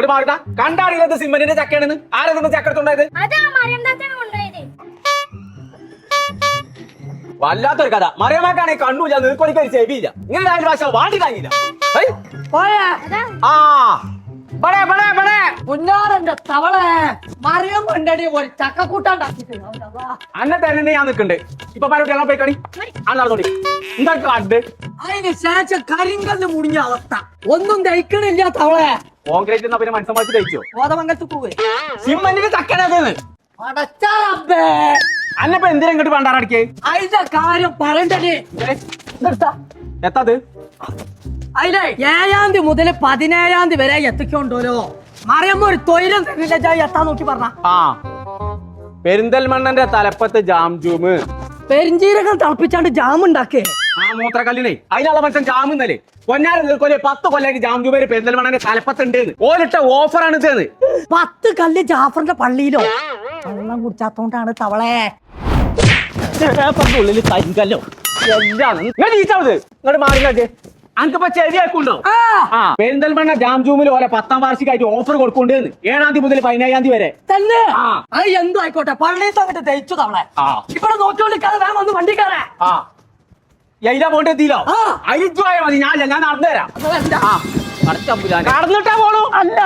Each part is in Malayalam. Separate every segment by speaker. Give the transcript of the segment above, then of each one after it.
Speaker 1: ഇങ്ങോട്ട് മാറിട്ടാ കണ്ടാറിയത് സിമ്മന്റിന്റെ ചക്കയാണെന്ന്? ആരെന്ന് ചക്ക എടുത്തുണ്ടായത്
Speaker 2: അതാ മരം താത്താണ് കൊണ്ടുപോയത്.
Speaker 1: വല്ലാത്തൊരു കഥ. മറിയമ്മക്കാണെ കണ്ണൂല നീർക്കൊടിക്ക് ഒരു ചെവിയില്ല. ഇങ്ങനെ നാല് ഭാഷ വാണ്ടി
Speaker 2: അതാ.
Speaker 1: ആ. ബടേ ബടേ ബടേ
Speaker 3: പുന്നാരന്റെ തവളെ മറിയം കൊണ്ടടി ഒരു ചക്കക്കൂട്ടാണ്ടാക്കിട്ട്
Speaker 1: അന്നെ തന്നെ ഞാൻ നിൽക്കണ്ട്. ഇപ്പൊ പരട്ടി പോയി കളി ആ നടന്നോടി എന്താ കണ്ട്
Speaker 3: അതിന് ശേഷം കരിങ്കല്ല് മുടിഞ്ഞ അവസ്ഥ. ഒന്നും ദഹിക്കണില്ല തവളെ.
Speaker 1: കോൺക്രീറ്റ് എന്നാ പിന്നെ മനസ്സമാക്കി തയ്ച്ചോ?
Speaker 3: കോതമംഗലത്ത് പോവേ.
Speaker 1: അന്നപ്പോ എന്തിനാ ഇങ്ങോട്ട് പണ്ടാറടിക്കേ
Speaker 3: അതിന്റെ കാര്യം പറയണ്ടേ
Speaker 1: എത്തത്
Speaker 3: അതിലെ ഏഴാം തീയതി മുതൽ പതിനേഴാം തീയതി വരെ എത്തിക്കൊണ്ടോലോ. മറിയമ്മ ഒരു ജാ എത്താൻ നോക്കി പറഞ്ഞ.
Speaker 1: ആ. പെരിന്തൽമണ്ണന്റെ തലപ്പത്ത് ജാം ജൂമ്.
Speaker 3: പെരിഞ്ചീരകം തിളപ്പിച്ചാണ്ട് ജാം ഉണ്ടാക്കേ
Speaker 1: ആ മൂത്രക്കല്ലിനെ അതിനുള്ള മനുഷ്യൻ ജാം എന്നല്ലേ പൊന്നാരം നിൽക്കൊല്ലേ പത്ത് കൊല്ലായിട്ട് ജാം ജൂമേര് പെരിന്തൽമണ്ണന്റെ തലപ്പത്തുണ്ട് ഓലിട്ട ഓഫറാണ് ചെയ്ത്
Speaker 3: പത്ത് കല്ല് ജാഫറിന്റെ പള്ളിയിലോ? വെള്ളം കുടിച്ചാത്തോണ്ടാണ് തവളെ.
Speaker 1: ഉള്ളിൽ കരിങ്കല്ലോ എല്ലാം നിങ്ങൾ ഈച്ചാവത് ഇങ്ങോട്ട് മാറി അനക്കിപ്പോ ചെവിയാക്കുണ്ടോ
Speaker 3: ആ.
Speaker 1: ആ. പെരിന്തൽമണ്ണ ജാം ജൂമിൽ ഓരോ പത്താം വാർഷികമായിട്ട് ഓഫർ കൊടുക്കുന്നുണ്ട് ഏഴാം തീയതി മുതൽ പതിനേഴാം തീയതി വരെ.
Speaker 3: തന്നെ. അത് എന്തും ആയിക്കോട്ടെ. പള്ളി തന്നിട്ട് തയ്ച്ചു തവളെ. ഇവിടെ നോക്കിക്കൊണ്ടിരിക്കാതെ വേണം ഒന്ന് വണ്ടി കയറേ
Speaker 1: ആ. എയിലാ പോണ്ട് എത്തിയില്ലോ. അരിച്ചു പോയാൽ മതി ഞാൻ ഞാൻ നടന്നു തരാം പോണു.
Speaker 3: അല്ല.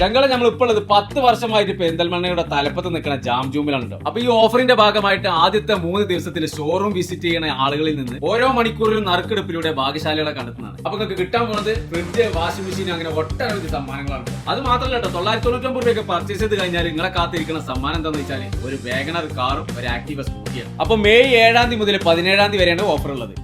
Speaker 4: ഞങ്ങളെ നമ്മൾ ഇപ്പോൾ ഉള്ളത് പത്ത് വർഷമായിട്ട് പെന്തൽമണ്ണയുടെ തലപ്പത്ത് നിൽക്കുന്ന ജാം ജൂമിലാണ് കേട്ടോ അപ്പൊ ഈ ഓഫറിന്റെ ഭാഗമായിട്ട് ആദ്യത്തെ മൂന്ന് ദിവസത്തിൽ ഷോറൂം വിസിറ്റ് ചെയ്യുന്ന ആളുകളിൽ നിന്ന് ഓരോ മണിക്കൂറിലും നറുക്കെടുപ്പിലൂടെ ഭാഗ്യശാലികളെ കണ്ടെത്തുന്നതാണ്. അപ്പൊ നിങ്ങൾക്ക് കിട്ടാൻ പോകുന്നത് ഫ്രിഡ്ജ് വാഷിംഗ് മെഷീൻ അങ്ങനെ ഒട്ടനവധി സമ്മാനങ്ങളാണ്. അത് മാത്രമല്ല കേട്ടോ തൊള്ളായിരത്തി തൊണ്ണൂറ്റൊമ്പത് രൂപയൊക്കെ പർച്ചേസ് ചെയ്ത് കഴിഞ്ഞാൽ നിങ്ങളെ കാത്തിരിക്കുന്ന സമ്മാനം എന്താണെന്ന് വെച്ചാൽ ഒരു വേഗനർ കാറും ഒരു ആക്റ്റീവ സ്കൂട്ടിയാണ് അപ്പൊ മെയ് ഏഴാം തീയതി മുതൽ പതിനേഴാം തീയതി വരെയാണ് ഓഫർ ഉള്ളത്